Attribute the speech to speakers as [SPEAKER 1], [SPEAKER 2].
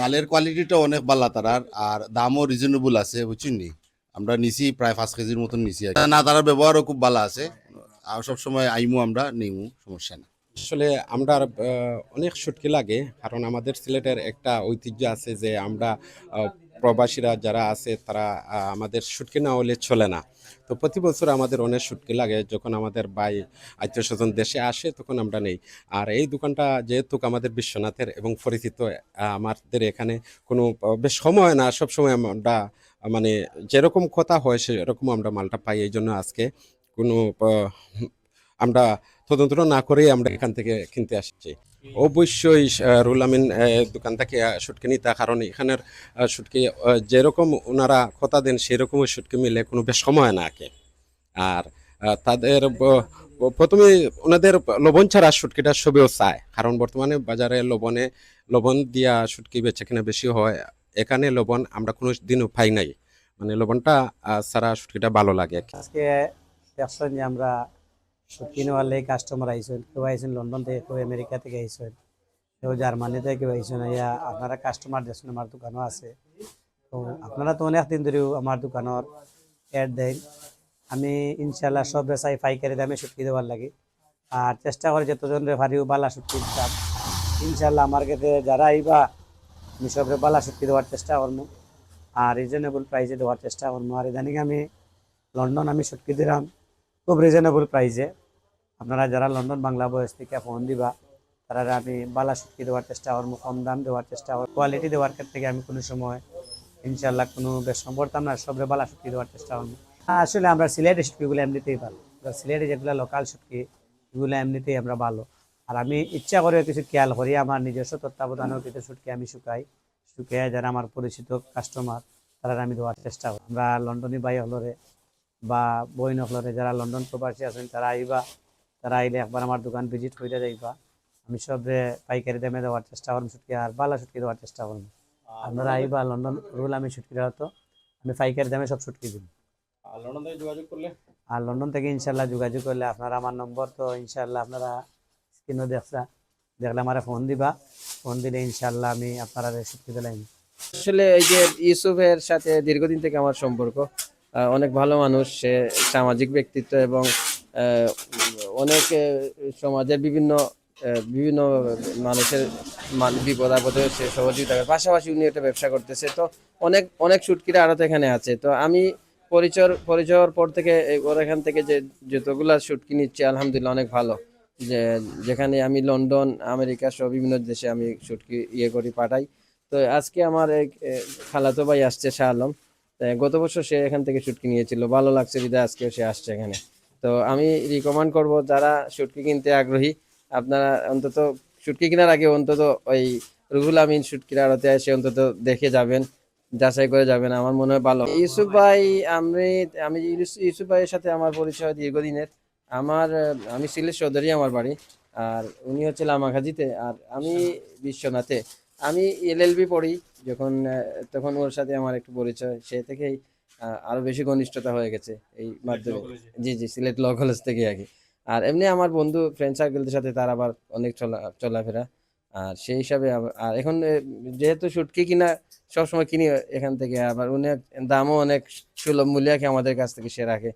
[SPEAKER 1] মালের কোয়ালিটিটা অনেক ভালো তারার আর দামও রিজনেবল আছে, বুঝছেন আমরা নিছি, প্রায় পাঁচ কেজির মতন নিছি না, তার ব্যবহারও খুব ভালো আছে। আর সবসময় আইমু আমরা নিমু সমস্যা না।
[SPEAKER 2] আসলে আমরা অনেক সুটকি লাগে, কারণ আমাদের সিলেটের একটা ঐতিহ্য আছে যে আমরা প্রবাসীরা যারা আছে, তারা আমাদের শুটকি না হলে চলে না। তো প্রতি বছর আমাদের অনেক শুটকি লাগে। যখন আমাদের ভাই, আত্মীয় স্বজন দেশে আসে, তখন আমরা নেই। আর এই দোকানটা যেহেতু আমাদের বিশ্বনাথের এবং পরিচিত আমাদের এখানে কোনো বেশ সময় না। সব সময় আমরা মানে যেরকম কথা হয়, সেরকম আমরা মালটা পাই। এই জন্য আজকে কোনো আমরা তদন্ত না করেই আমরা এখান থেকে কিনতে আসছি। অবশ্যই রুল আমিন দোকান থেকে শুটকি নিতে, কারণ এখানের শুটকি যেরকম ওনারা কথা দেন সেরকমই শুটকি মিলে কোনো বেশ সময় না আগে আর তাদের প্রথমে ওনাদের লবণ ছাড়া শুটকিটা সবেও চায়, কারণ বর্তমানে বাজারে লবণে, লবণ দিয়া শুটকি বেচে কিনা বেশি হয়, এখানে লবণ আমরা কোনো দিনও পাই নাই। মানে লবণটা ছাড়া শুটকিটা ভালো লাগে।
[SPEAKER 3] আজকে আমরা শুটকি নেওয়ার লেগে কাস্টমার আইসেন, কেউ আইসেন লন্ডন থেকে, কেউ আমেরিকা থেকে আইসেন, কেউ জার্মানি থেকে কেউ আইসেন। ইয়া, আপনারা কাস্টমার দেখছেন, আমার দোকানও আছে। তো আপনারা তো অনেক দিন ধরেও আমার দোকানের অ্যাড দেন। আমি ইনশাল্লাহ সব বেচাই পাইকারি দামে শুটকি দেওয়ার লাগে। আর চেষ্টা করে যতজন রেফারিও বালা শুটকি দিতাম। ইনশাল্লাহ আমার কাছে যারা আইবা, আমি সবরে বালা শুটকি দেওয়ার চেষ্টা করব আর রিজনেবল প্রাইসে দেওয়ার চেষ্টা করব আর ইদানিং আমি লন্ডন আমি শুটকি দিলাম। খুব রিজনেবল প্রাইসে আপনারা যারা লন্ডন বাংলা বয়স থেকে ফোন দিবা, তারা আমি বালা শুটকি দেওয়ার চেষ্টা করব কম দাম দেওয়ার চেষ্টা করব কোয়ালিটি দেওয়ার ক্ষেত্রে আমি কোনো সময় ইনশাল্লাহ কোনো বেশ সম্পর্তাম না, সবরে বালা শুটকি দেওয়ার চেষ্টা করব। আসলে আমরা সিলেটি শুটকিগুলো এমনিতেই ভালো। সিলেটি যেগুলো লোকাল শুটকি এগুলো এমনিতেই আমরা ভালো। আর আমি ইচ্ছা করে কিছু খেয়াল করি, আমার নিজস্ব তত্ত্বাবধানেও কিছু শুটকি আমি শুকাই। শুকিয়ে যারা আমার পরিচিত কাস্টমার তারা আমি দেওয়ার চেষ্টা করি। আমরা লন্ডনী বাই হলরে বা বইন হলরে যারা লন্ডন প্রবাসী আছেন তারা আইবা তারা আইলে একবার আমার দোকান ভিজিট করে যাইবা। আমি সব পাইকারি দামে দেওয়ার চেষ্টা করব শুটকি আর বালা শুটকি দেওয়ার চেষ্টা করব। আপনারা আইবা লন্ডন রুল আমি শুটকি দেওয়া তো আমি পাইকারি দামে সব শুটকি দিব।
[SPEAKER 2] আর লন্ডন থেকে যোগাযোগ করলে?
[SPEAKER 3] আর লন্ডন থেকে ইনশাল্লাহ যোগাযোগ করলে আপনারা আমার নম্বর তো ইনশাল্লাহ আপনারা স্ক্রিনও দেখছা দেখলে আমার ফোন দিবা। ফোন দিলে ইনশাল্লাহ আমি আপনারা শুটকি দিলাম।
[SPEAKER 4] আসলে এই যে ইউসুফের সাথে দীর্ঘদিন থেকে আমার সম্পর্ক অনেক ভালো মানুষ, সে সামাজিক ব্যক্তিত্ব এবং অনেক সমাজের বিভিন্ন বিভিন্ন মানুষের বিপদ আপদে সে সহযোগিতা করে। পাশাপাশি উনি একটা ব্যবসা করতেছে, তো অনেক অনেক সুটকিরা আরও তো এখানে আছে। তো আমি পরিচয় পরিচয়ের পর থেকে ওর এখান থেকে যে যতগুলা শুটকি নিচ্ছি, আলহামদুলিল্লাহ অনেক ভালো। যে, যেখানে আমি লন্ডন, আমেরিকা সহ বিভিন্ন দেশে আমি শুটকি ইয়ে করি, পাঠাই। তো আজকে আমার এক খালাতো ভাই আসছে শাহ আলম। গত বছর সে এখান থেকে শুটকি নিয়েছিল। ভালো লাগছে বিদায়, আজকেও সে আসছে এখানে। তো আমি রিকমেন্ড করব যারা শুটকি কিনতে আগ্রহী, আপনারা অন্তত শুটকি কেনার আগে অন্তত ওই রুহুল আমিন শুটকির আড়তে এসে অন্তত দেখে যাবেন, যাচাই করে যাবেন। আমার মনে হয় ভালো। ইউসুফ ভাই, আমি আমি ইউসুফ- ভাইয়ের সাথে আমার পরিচয় দীর্ঘদিনের। আমার, আমি সিলেট চৌধুরী আমার বাড়ি। আর উনি হচ্ছে লামাঘাজিতে আর আমি বিশ্বনাথে। আমি এলএলবি পড়ি। যখন তখন ওর সাথে আমার একটু পরিচয় সে থেকেই আহ, আরও বেশি ঘনিষ্ঠতা হয়ে গেছে এই মাধ্যমে। জি জি সিলেট ল কলেজ থেকে আর কি। আর এমনি আমার বন্ধু ফ্রেন্ড সার্কেলদের সাথে তার আবার অনেক চলা চলাফেরা। আর সেই হিসাবে আবার- আর এখন যেহেতু শুটকি কিনা সবসময় কিনি এখান থেকে আবার উনি দামও অনেক সুলভ মূল্যে আমাদের কাছ থেকে সে রাখে।